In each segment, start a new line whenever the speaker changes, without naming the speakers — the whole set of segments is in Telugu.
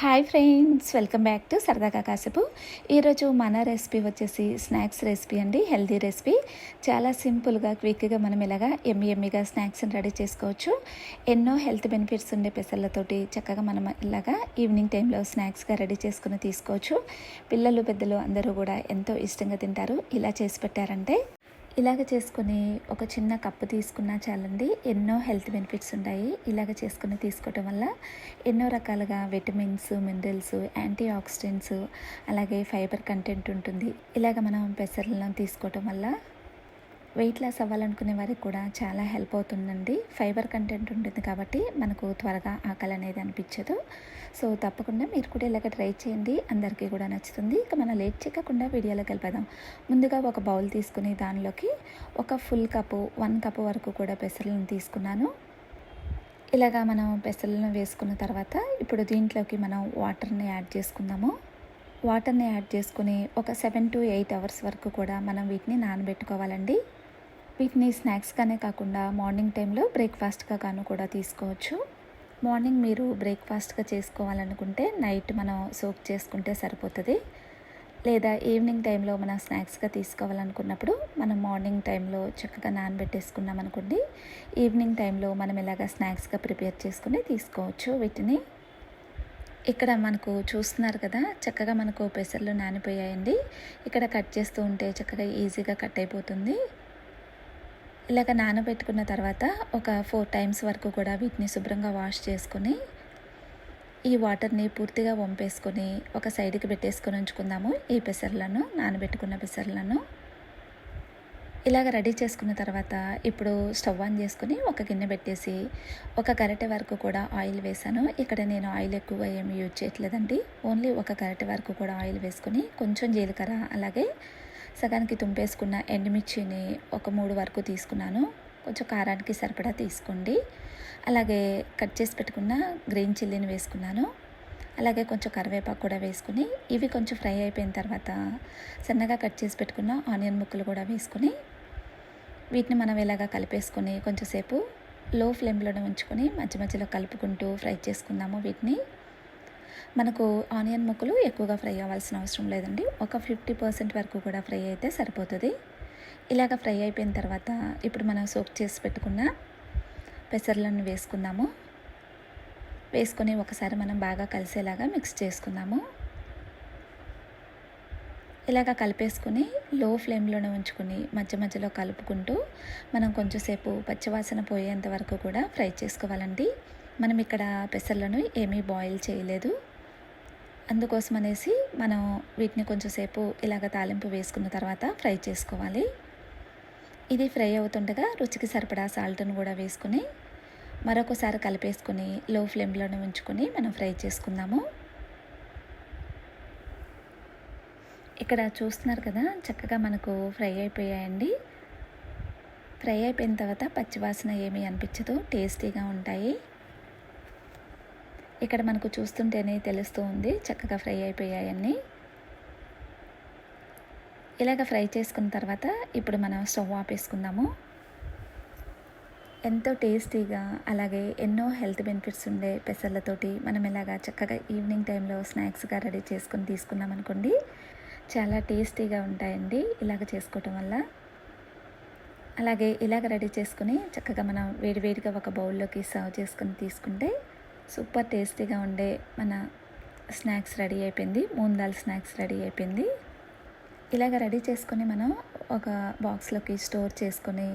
Hi friends welcome back to సరదాగా కాసేపు. ఈరోజు మన రెసిపీ వచ్చేసి స్నాక్స్ రెసిపీ అండి హెల్దీ రెసిపీ. చాలా సింపుల్గా క్విక్గా మనం ఇలాగా ఎమ్మి ఎమ్మిగా స్నాక్స్ని రెడీ చేసుకోవచ్చు. ఎన్నో హెల్త్ బెనిఫిట్స్ ఉండే పెసర్లతోటి చక్కగా మనం ఇలాగా ఈవినింగ్ టైంలో స్నాక్స్గా రెడీ చేసుకుని తీసుకోవచ్చు. పిల్లలు పెద్దలు అందరూ కూడా ఎంతో ఇష్టంగా తింటారు. ఇలా చేసి పెట్టారంటే ఇలాగ చేసుకుని ఒక చిన్న కప్పు తీసుకున్నా చాలండి. ఎన్నో హెల్త్ బెనిఫిట్స్ ఉంటాయి. ఇలాగ చేసుకుని తీసుకోవటం వల్ల ఎన్నో రకాలుగా విటమిన్స్ మినరల్స్ యాంటీ ఆక్సిడెంట్స్ అలాగే ఫైబర్ కంటెంట్ ఉంటుంది. ఇలాగ మనం పెసర్లను తీసుకోవటం వల్ల వెయిట్ లాస్ అవ్వాలనుకునే వారికి కూడా చాలా హెల్ప్ అవుతుందండి. ఫైబర్ కంటెంట్ ఉంటుంది కాబట్టి మనకు త్వరగా ఆకలి అనేది అనిపించదు. సో తప్పకుండా మీరు కూడా ఇలాగ ట్రై చేయండి. అందరికీ కూడా నచ్చుతుంది. ఇక మనం లేట్ చేయకుండా వీడియోలోకి వెళ్ళిపోదాం. ముందుగా ఒక బౌల్ తీసుకుని దానిలోకి ఒక ఫుల్ కప్పు వన్ కప్ వరకు కూడా పెసరలను తీసుకున్నాను. ఇలాగా మనం పెసర్లను వేసుకున్న తర్వాత ఇప్పుడు దీంట్లోకి మనం వాటర్ని యాడ్ చేసుకుందాము. వాటర్ని యాడ్ చేసుకుని ఒక సెవెన్ టు ఎయిట్ అవర్స్ వరకు కూడా మనం వీటిని నానబెట్టుకోవాలండి. వీటిని స్నాక్స్గానే కాకుండా మార్నింగ్ టైంలో బ్రేక్ఫాస్ట్గా కాను కూడా తీసుకోవచ్చు. మార్నింగ్ మీరు బ్రేక్ఫాస్ట్గా చేసుకోవాలనుకుంటే నైట్ మనం సోక్ చేసుకుంటే సరిపోతుంది. లేదా ఈవినింగ్ టైంలో మనం స్నాక్స్గా తీసుకోవాలనుకున్నప్పుడు మనం మార్నింగ్ టైంలో చక్కగా నానబెట్టేసుకున్నాం అనుకోండి ఈవినింగ్ టైంలో మనం ఇలాగ స్నాక్స్గా ప్రిపేర్ చేసుకుని తీసుకోవచ్చు వీటిని. ఇక్కడ మనకు చూస్తున్నారు కదా చక్కగా మనకు పెసర్లు నానిపోయాయండి. ఇక్కడ కట్ చేస్తూ ఉంటే చక్కగా ఈజీగా కట్ అయిపోతుంది. ఇలాగ నానబెట్టుకున్న తర్వాత ఒక ఫోర్ టైమ్స్ వరకు కూడా వీటిని శుభ్రంగా వాష్ చేసుకుని ఈ వాటర్ని పూర్తిగా వంపేసుకొని ఒక సైడ్కి పెట్టేసుకొని ఉంచుకుందాము ఈ పెసర్లను నానబెట్టుకున్న పెసర్లను. ఇలాగ రెడీ చేసుకున్న తర్వాత ఇప్పుడు స్టవ్ ఆన్ చేసుకుని ఒక గిన్నె పెట్టేసి ఒక గరిటె వరకు కూడా ఆయిల్ వేసాను ఇక్కడ నేను ఆయిల్ ఎక్కువ ఏమి యూజ్ చేయట్లేదండి. ఓన్లీ ఒక గరిటె వరకు కూడా ఆయిల్ వేసుకొని కొంచెం జీలకర్ర అలాగే సగానికి తుంపేసుకున్న ఎండుమిర్చిని ఒక మూడు వరకు తీసుకున్నాను. కొంచెం కారానికి సరిపడా తీసుకోండి. అలాగే కట్ చేసి పెట్టుకున్న గ్రీన్ చిల్లీని వేసుకున్నాను. అలాగే కొంచెం కరివేపాకు కూడా వేసుకుని ఇవి కొంచెం ఫ్రై అయిపోయిన తర్వాత సన్నగా కట్ చేసి పెట్టుకున్న ఆనియన్ ముక్కలు కూడా వేసుకుని వీటిని మనం ఇలాగా కలిపేసుకొని కొంచెంసేపు లో ఫ్లేమ్లోనే ఉంచుకొని మధ్య మధ్యలో కలుపుకుంటూ ఫ్రై చేసుకుందాము వీటిని. మనకు ఆనియన్ ముక్కలు ఎక్కువగా ఫ్రై అవ్వాల్సిన అవసరం లేదండి. ఒక ఫిఫ్టీ పర్సెంట్ వరకు కూడా ఫ్రై అయితే సరిపోతుంది. ఇలాగ ఫ్రై అయిపోయిన తర్వాత ఇప్పుడు మనం సోక్ చేసి పెట్టుకున్న పెసర్లను వేసుకుందాము. వేసుకొని ఒకసారి మనం బాగా కలిసేలాగా మిక్స్ చేసుకుందాము. ఇలాగ కలిపేసుకుని లో ఫ్లేమ్లోనే ఉంచుకొని మధ్య మధ్యలో కలుపుకుంటూ మనం కొంచెంసేపు పచ్చివాసన పోయేంత వరకు కూడా ఫ్రై చేసుకోవాలండి. మనం ఇక్కడ పెసర్లను ఏమీ బాయిల్ చేయలేదు. అందుకోసం అనేసి మనం వీటిని కొంచెంసేపు ఇలాగ తాలింపు వేసుకున్న తర్వాత ఫ్రై చేసుకోవాలి. ఇది ఫ్రై అవుతుండగా రుచికి సరిపడా సాల్ట్ను కూడా వేసుకుని మరొకసారి కలిపేసుకుని లో ఫ్లేమ్లోనే ఉంచుకొని మనం ఫ్రై చేసుకుందాము. ఇక్కడ చూస్తున్నారు కదా చక్కగా మనకు ఫ్రై అయిపోయాయండి. ఫ్రై అయిపోయిన తర్వాత పచ్చివాసన ఏమీ అనిపించదు టేస్టీగా ఉంటాయి. ఇక్కడ మనకు చూస్తుంటేనే తెలుస్తూ ఉంది. చక్కగా ఫ్రై అయిపోయాయన్నీ. ఇలాగ ఫ్రై చేసుకున్న తర్వాత ఇప్పుడు మనం స్టవ్ ఆపేసుకుందాము. ఎంతో టేస్టీగా అలాగే ఎన్నో హెల్త్ బెనిఫిట్స్ ఉండే పెసర్లతోటి మనం ఇలాగా చక్కగా ఈవినింగ్ టైంలో స్నాక్స్గా రెడీ చేసుకొని తీసుకున్నాం అనుకోండి. చాలా టేస్టీగా ఉంటాయండి ఇలాగ చేసుకోవటం వల్ల. అలాగే ఇలాగ రెడీ చేసుకుని చక్కగా మనం వేడివేడిగా ఒక బౌల్లోకి సర్వ్ చేసుకుని తీసుకుంటే సూపర్ టేస్టీగా ఉండే మన స్నాక్స్ రెడీ అయిపోయింది. మూందాల్ స్నాక్స్ రెడీ అయిపోయింది. ఇలాగ రెడీ చేసుకొని మనం ఒక బాక్స్లోకి స్టోర్ చేసుకొని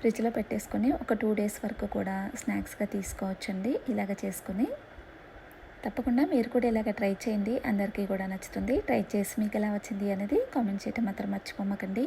ఫ్రిడ్జ్లో పెట్టేసుకొని ఒక టూ డేస్ వరకు కూడా స్నాక్స్గా తీసుకోవచ్చండి. ఇలాగ చేసుకొని తప్పకుండా మీరు కూడా ఇలాగ ట్రై చేయండి. అందరికీ కూడా నచ్చుతుంది. ట్రై చేసి మీకు ఎలా వచ్చింది అనేది కామెంట్ చేయటం మాత్రం మర్చిపోమకండి.